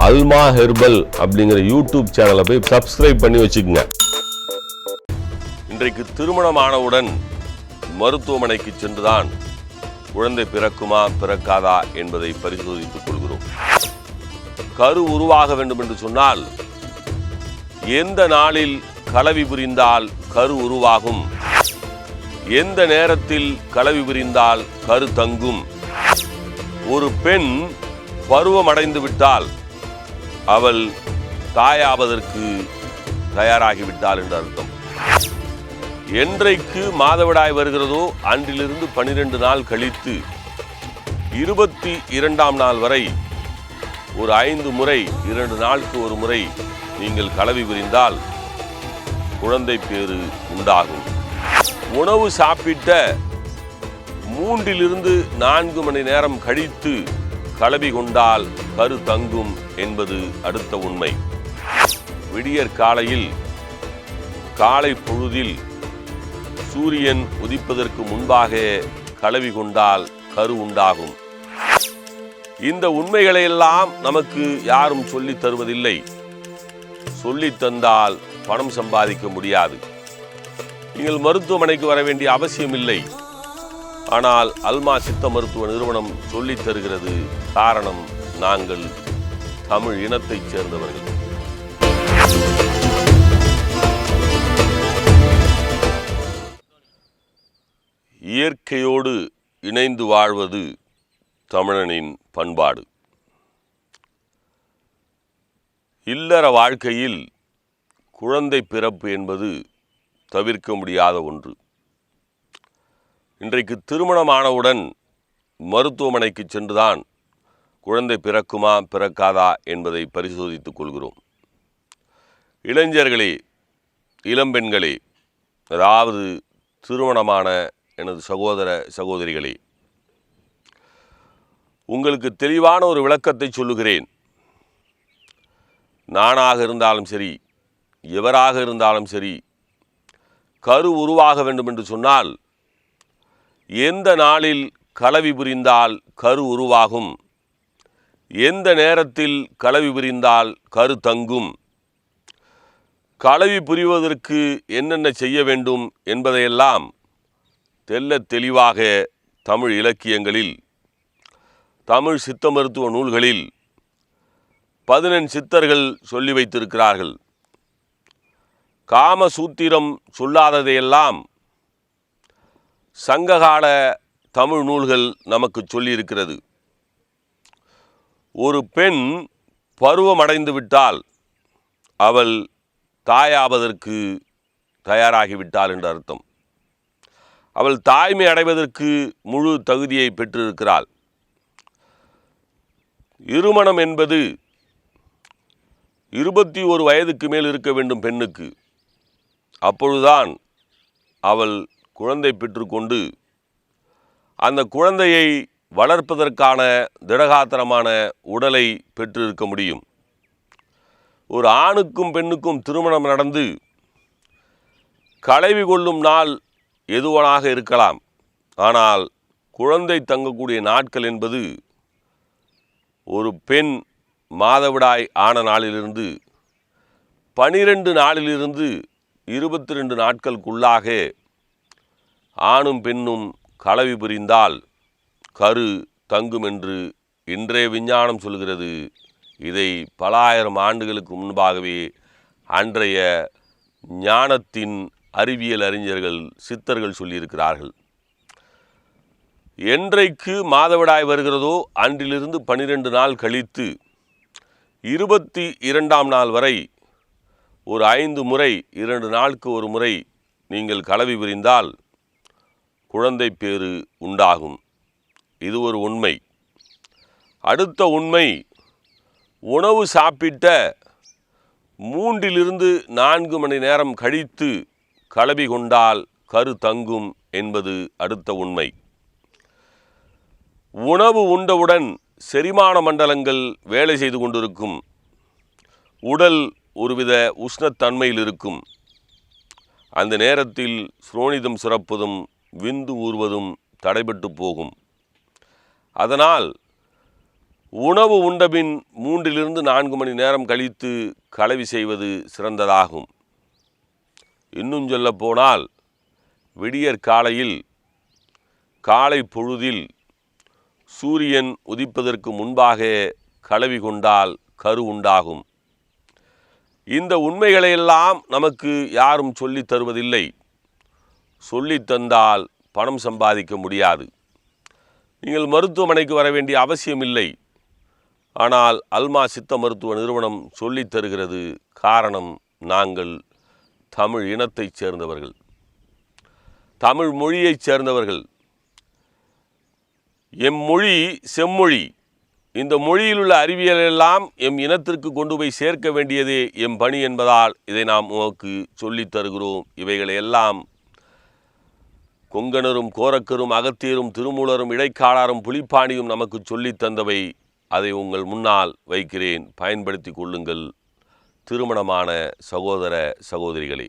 அல்மா herbal அப்படிங்கிற YouTube சேனலை போய் சப்ஸ்கிரைப் பண்ணி வச்சுக்கோங்க. இன்றைக்கு திருமணமானவுடன் மருத்துவமனைக்கு சென்றுதான் குழந்தை பிறக்குமா பிறக்காதா என்பதை பரிசோதித்துக் கொள்கிறோம். கரு உருவாக வேண்டும் என்று சொன்னால் எந்த நாளில் கலவி புரிந்தால் கரு உருவாகும்? எந்த நேரத்தில் கலவி புரிந்தால் கரு தங்கும்? ஒரு பெண் பருவம் அடைந்து விட்டால் அவள் தாயாவதற்கு தயாராகிவிட்டாள் என்று அர்த்தம். என்றைக்கு மாதவிடாய் வருகிறதோ அன்றிலிருந்து பனிரெண்டு நாள் கழித்து இருபத்தி இரண்டாம் நாள் வரை ஒரு ஐந்து முறை இரண்டு நாளுக்கு ஒரு முறை நீங்கள் கலவி புரிந்தால் குழந்தை பேறு உண்டாகும். உணவு சாப்பிட்ட மூன்றிலிருந்து நான்கு மணி நேரம் கழித்து கலவி கொண்டால் கரு தங்கும் என்பது அடுத்த உண்மை. விடியற் காலையில் காலை பொழுதில் சூரியன் உதிப்பதற்கு முன்பாக கலவி கொண்டால் கரு உண்டாகும். இந்த உண்மைகளையெல்லாம் நமக்கு யாரும் சொல்லித் தருவதில்லை. சொல்லித் தந்தால் பணம் சம்பாதிக்க முடியாது. நீங்கள் மருத்துவமனைக்கு வர வேண்டிய அவசியம் இல்லை ஆனால் அல்மா சித்த மருத்துவ நிறுவனம் சொல்லித் தருகிறது காரணம் நாங்கள் தமிழ் இனத்தைச் சேர்ந்தவர்கள். இயற்கையோடு இணைந்து வாழ்வது தமிழனின் பண்பாடு. இல்லற வாழ்க்கையில் குழந்தை பிறப்பு என்பது தவிர்க்க முடியாத ஒன்று. இன்றைக்கு திருமணமானவுடன் மருத்துவமனைக்கு சென்றுதான் குழந்தை பிறக்குமா பிறக்காதா என்பதை பரிசோதித்துக் கொள்கிறோம். இளைஞர்களே இளம்பெண்களே அதாவது திருமணமான எனது சகோதர சகோதரிகளே உங்களுக்கு தெளிவான ஒரு விளக்கத்தை சொல்லுகிறேன். நானாக இருந்தாலும் சரி எவராக இருந்தாலும் சரி கரு உருவாக வேண்டும் என்று சொன்னால் எந்த நாளில் கலவி புரிந்தால் கரு உருவாகும் எந்த நேரத்தில் கலவி புரிந்தால் கரு தங்கும்? கலவி புரிவதற்கு என்னென்ன செய்ய வேண்டும் என்பதையெல்லாம் தெல்ல தெளிவாக தமிழ் இலக்கியங்களில் தமிழ் சித்த மருத்துவ நூல்களில் பதினெண் சித்தர்கள் சொல்லி வைத்திருக்கிறார்கள். காமசூத்திரம் சொல்லாததையெல்லாம் சங்ககால தமிழ் நூல்கள் நமக்கு சொல்லியிருக்கிறது. ஒரு பெண் பருவமடைந்து விட்டால் அவள் தாயாவதற்கு தயாராகிவிட்டாள் என்று அர்த்தம். அவள் தாய்மை அடைவதற்கு முழு தகுதியை பெற்றிருக்கிறாள். இருமணம் என்பது இருபத்தி ஒரு வயதுக்கு மேல் இருக்க வேண்டும் பெண்ணுக்கு. அப்பொழுதுதான் அவள் குழந்தை பெற்றுக்கொண்டு அந்த குழந்தையை வளர்ப்பதற்கான திடகாத்திரமான உடலை பெற்றிருக்க முடியும். ஒரு ஆணுக்கும் பெண்ணுக்கும் திருமணம் நடந்து களைவி கொள்ளும் நாள் எதுவனாக இருக்கலாம். ஆனால் குழந்தை தங்கக்கூடிய நாட்கள் என்பது ஒரு பெண் மாதவிடாய் ஆன நாளிலிருந்து பனிரெண்டு நாளிலிருந்து இருபத்தி ரெண்டு நாட்களுக்குள்ளாக ஆணும் பெண்ணும் கலவி புரிந்தால் கரு தங்கும் என்று இன்றைய விஞ்ஞானம் சொல்கிறது. இதை பல ஆயிரம் ஆண்டுகளுக்கு முன்பாகவே அன்றைய ஞானத்தின் அறிவியல் அறிஞர்கள் சித்தர்கள் சொல்லியிருக்கிறார்கள். என்றைக்கு மாதவிடாய் வருகிறதோ அன்றிலிருந்து பனிரெண்டு நாள் கழித்து இருபத்தி இரண்டாம் நாள் வரை ஒரு ஐந்து முறை இரண்டு நாளுக்கு ஒரு முறை நீங்கள் கலவி விரிந்தால் குழந்தை பேறு உண்டாகும். இது ஒரு உண்மை. அடுத்த உண்மை உணவு சாப்பிட்ட மூன்றிலிருந்து நான்கு மணி நேரம் கழித்து கலவி கொண்டால் கரு தங்கும் என்பது அடுத்த உண்மை. உணவு உண்டவுடன் செரிமான மண்டலங்கள் வேலை செய்து கொண்டிருக்கும். உடல் ஒருவித உஷ்ணத்தன்மையில் இருக்கும். அந்த நேரத்தில் சுரோனிதம் சிறப்பதும் விந்து ஊறுவதும் தடைபட்டு போகும். அதனால் உணவு உண்டபின் மூன்றிலிருந்து நான்கு மணி நேரம் கழித்து கலவி செய்வது சிறந்ததாகும். இன்னும் சொல்லப்போனால் விடியற் காலையில் காலை பொழுதில் சூரியன் உதிப்பதற்கு முன்பாக கலவி கொண்டால் கரு உண்டாகும். இந்த உண்மைகளையெல்லாம் நமக்கு யாரும் சொல்லித் தருவதில்லை. சொல்லித் தந்தால் பணம் சம்பாதிக்க முடியாது. நீங்கள் மருத்துவமனைக்கு வர வேண்டிய அவசியமில்லை. ஆனால் அல்மா சித்த மருத்துவ நிறுவனம் சொல்லித் தருகிறது காரணம் நாங்கள் தமிழ் இனத்தைச் சேர்ந்தவர்கள். தமிழ் மொழியைச் சேர்ந்தவர்கள். எம் மொழி செம்மொழி. இந்த மொழியில் உள்ள அறிவியல் எல்லாம் எம் இனத்திற்கு கொண்டு போய் சேர்க்க வேண்டியதே எம் பணி என்பதால் இதை நாம் உமக்கு சொல்லித் தருகிறோம். இவைகளை எல்லாம் கொங்கணரும் கோரக்கரும் அகத்தியரும் திருமூலரும் இடைக்காலாரும் புலிப்பாணியும் நமக்கு சொல்லித் தந்தவை. அதை உங்கள் முன்னால் வைக்கிறேன். பயன்படுத்தி கொள்ளுங்கள். திருமணமான சகோதர சகோதரிகளே.